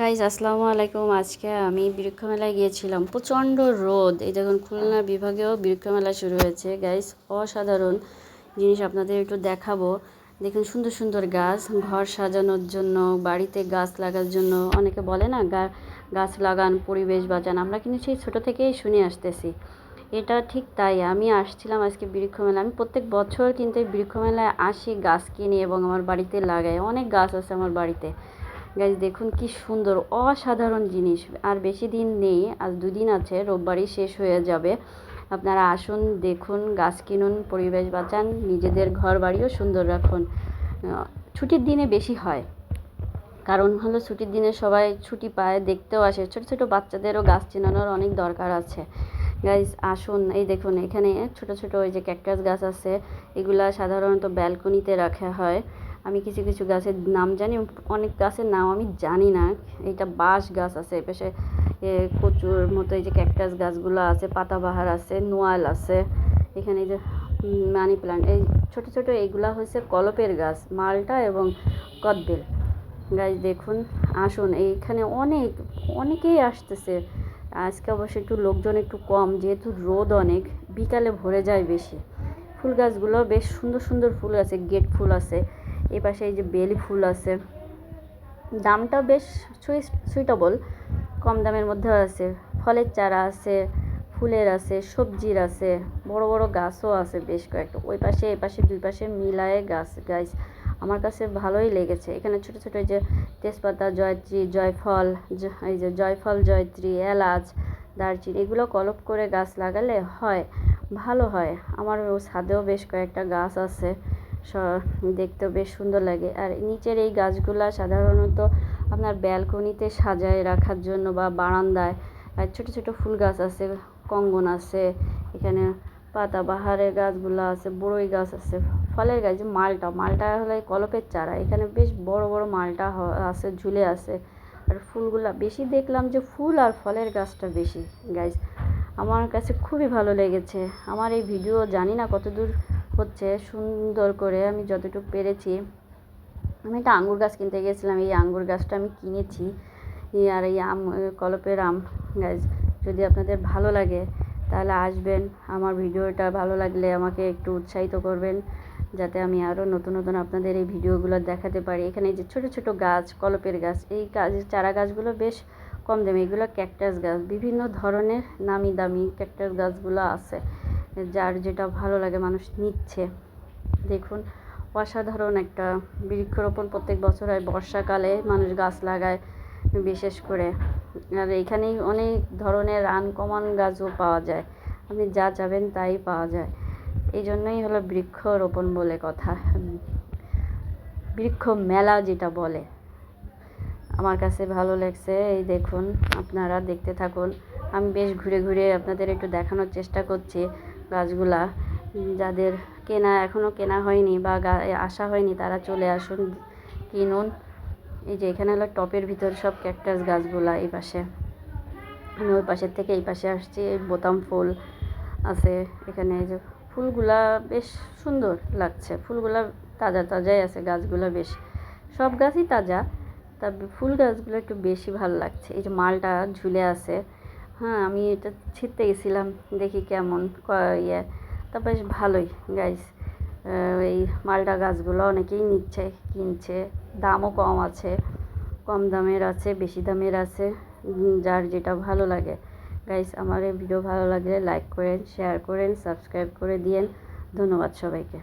Guys আসসালামু আলাইকুম। আজকে আমি বৃক্ষ মেলায় গিয়েছিলাম। প্রচণ্ড রোদ। এই দেখুন, খুলনা বিভাগেও বৃক্ষ মেলা শুরু হয়েছে। গাইজ অসাধারণ জিনিস আপনাদের একটু দেখাবো। দেখুন, সুন্দর সুন্দর গাছ। ঘর সাজানোর জন্য, বাড়িতে গাছ লাগার জন্য। অনেকে বলে না গাছ লাগান, পরিবেশ বাঁচান। আমরা কিন্তু সেই ছোটো থেকেই শুনে আসতেছি। এটা ঠিক তাই। আমি আসছিলাম আজকে বৃক্ষ মেলা আমি প্রত্যেক বছর কিন্তু এই বৃক্ষ মেলায় আসি, গাছ কিনি এবং আমার বাড়িতে লাগাই। অনেক গাছ আছে আমার বাড়িতে। গাছ দেখুন কি সুন্দর, অসাধারণ জিনিস। আর বেশি দিন নেই, আজ দুদিন আছে, রোববারই শেষ হয়ে যাবে। আপনারা আসুন, দেখুন, গাছ কিনুন, পরিবেশ বাঁচান, নিজেদের ঘর বাড়িও সুন্দর রাখুন। ছুটির দিনে বেশি হয়। কারণ হলো ছুটির দিনে সবাই ছুটি পায়, দেখতেও আসে। ছোটো ছোটো বাচ্চাদেরও গাছ চেনানোর অনেক দরকার আছে। গাইজ আসুন, এই দেখুন, এখানে ছোট ছোট ওই যে ক্যাকটাস গাছ আছে, এগুলা সাধারণত ব্যালকনিতে রাখা হয়। আমি কিছু কিছু গাছের নাম জানি অনেক গাছের নাম আমি জানি না। এইটা বাঁশ গাছ আছে এপাশে কচুর মতো এই যে ক্যাকটাস গাছগুলো আছে, পাতাবাহার আছে, নোয়াল আছে। এখানে এই যে মানি প্লান্ট, এই ছোটো ছোটো এইগুলা হচ্ছে কলপের গাছ, মালটা এবং কদবেল। গাছ দেখুন, আসুন, এইখানে অনেক, অনেকেই আসতেছে। আজকে অবশ্য একটু লোকজন একটু কম, যেহেতু রোদ অনেক, বিকালে ভরে যায় বেশি। ফুল গাছগুলো বেশ সুন্দর সুন্দর ফুল আছে গেট ফুল আছে। এই পাশে এই যে বেলি ফুল আছে। দামটা বেশ সুইটেবল, কম দামের মধ্যে আছে। ফলের চারা আছে, ফুলের আছে, সবজির আছে, বড় বড় গাছও আছে বেশ কয়েকটা। ওই পাশে, এই পাশে, দুই পাশে মিলায়ে গাছ গাছ আমার কাছে ভালোই লেগেছে। এখানে ছোটো ছোটো যে তেজপাতা, জয়ত্রী, জয়ফল এই যে জয়ফল, জয়ত্রী, এলাচ, দারচিনি, এগুলো কলপ করে গাছ লাগালে হয়, ভালো হয়। আমার ছাদেও বেশ কয়েকটা গাছ আছে। দেখতেও বেশ সুন্দর লাগে। আর নিচের এই গাছগুলা সাধারণত আপনার ব্যালকনিতে সাজায় রাখার জন্য বা বারান্দায়। আর ছোটো ছোটো ফুল গাছ আছে, কঙ্গন আছে, এখানে পাতাবাহারের গাছগুলো আছে, বড়ই গাছ আছে, ফলের গাছ মালটা মালটা হলে কলপের চারা। এখানে বেশ বড় বড় মালটা আছে, ঝুলে আছে। আর ফুলগুলা, বেশি দেখলাম যে ফুল আর ফলের গাছটা বেশি। গাছ আমার কাছে খুবই ভালো লেগেছে। আমার এই ভিডিও জানি না কতদূর হচ্ছে সুন্দর করে আমি যতটুকু পেরেছি। আমি একটা আঙ্গুর গাছ কিনতে গিয়েছিলাম, এই আঙ্গুর গাছটা আমি কিনেছি। আর এই আম কলপের আম গাছ যদি আপনাদের ভালো লাগে, তাহলে আসবেন। আমার ভিডিওটা ভালো লাগলে আমাকে একটু উৎসাহিত করবেন, যাতে আমি আরও নতুন নতুন আপনাদের এই ভিডিওগুলো দেখাতে পারি। এখানে যে ছোট ছোট গাছ, কলপের গাছ, এই গাছ চারা গাছগুলো বেশ কম দামি। এগুলো ক্যাকটাস গাছ। বিভিন্ন ধরনের নামি দামি ক্যাকটাস গাছগুলো আছে। যার যেটা ভালো লাগে মানুষ নিচ্ছে। দেখুন, অসাধারণ একটা বৃক্ষরোপণ প্রত্যেক বছর হয় বর্ষাকালে মানুষ গাছ লাগায় বিশেষ করে। আর এখানেই অনেক ধরনের আনকমন গাছও পাওয়া যায়। আপনি যা যাবেন তাই পাওয়া যায়। এই জন্যই হলো বৃক্ষরোপণ বলে কথা। বৃক্ষ মেলা যেটা বলে। আমার কাছে ভালো লাগছে। এই দেখুন, আপনারা দেখতে থাকুন। আমি বেশ ঘুরে ঘুরে আপনাদের একটু দেখানোর চেষ্টা করছি। গাছগুলা, যাদের কেনা এখনও কেনা হয়নি বা আসা হয়নি, তারা চলে আসুন, কিনুন। এই যে এখানে হলো টপের ভিতর সব ক্যাকটাস গাছগুলা এই পাশে। আমি ওই পাশের থেকে এই পাশে আসছি বোতাম ফুল আছে এখানে, এই যে ফুলগুলা বেশ সুন্দর লাগছে, ফুলগুলা তাজা তাজাই আছে গাছগুলো বেশ। সব গাছই তাজা, তবে ফুল গাছগুলো একটু বেশি ভালো লাগছে। এই যে মালটা ঝুলে আছে হ্যাঁ আমি এটা ছিঁড়তে গেছিলাম, দেখি কেমন ইয়ে। তা বেশ ভালোই গাইস এই মালটা গাছগুলো অনেকেই নিচ্ছে, কিনছে। দামও কম আছে, কম দামের আছে, বেশি দামের আছে যার যেটা ভালো লাগে। গাইস আমার এই ভিডিও ভালো লাগলে লাইক করেন শেয়ার করেন সাবস্ক্রাইব করে দিয়েন। ধন্যবাদ সবাইকে।